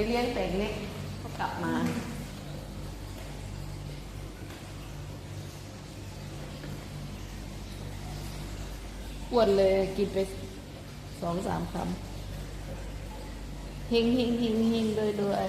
ยเลี้ยงแต่เล็กก็กลับมา ปวดเลยกินไปสองสามคำหิงหิงหิงหิงเลยด้วย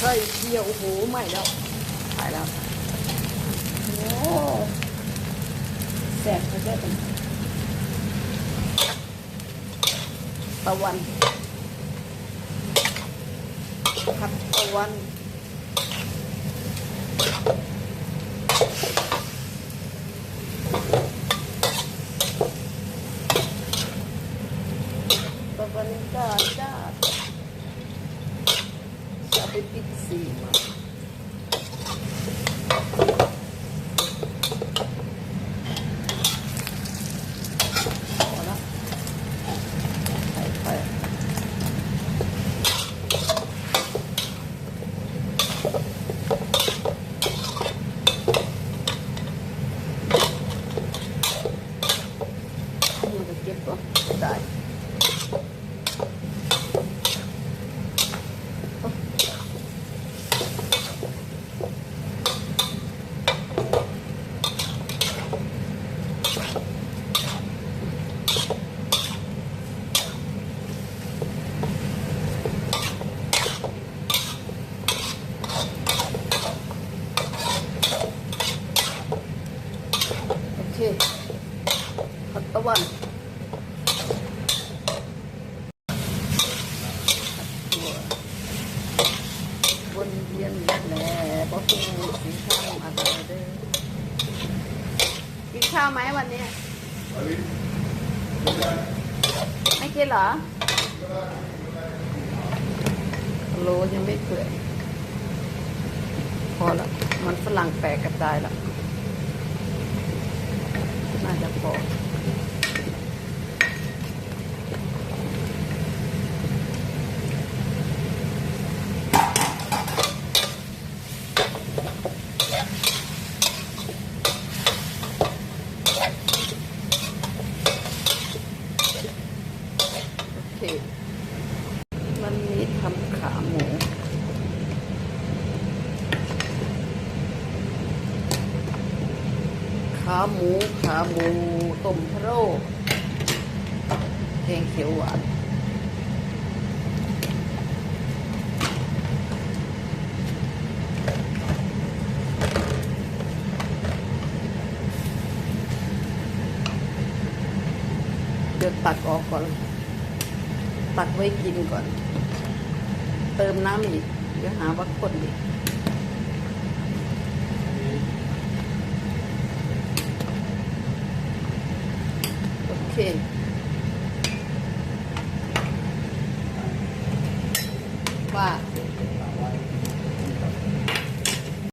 เฮ้ยเดียวโอ้โหใหม่แล้วถ่ายแล้วโอ้แสบเขาแค่เป็นตะวันผัดตะวันตะวันจ้าจ้า repetir. ตะวันผัดถั่ววนเวียนแหล่บ่ฮู้สิทำอะไรเด้อกินข้าวไหมวันนี้ ไม่กินเหรอโลยังไม่เปื่อยพอแล้วมันฝรั่งแตกกระจายแล้วน่าจะพอโอเค วันนี้ทำขาหมู ขาหมูขาหมูต้มพะโล้แกงเขียวหวานเดี๋ยวตักออกก่อน ตักไว้กินก่อน เติมน้ำอีก เดี๋ยวหาว่าคนอีก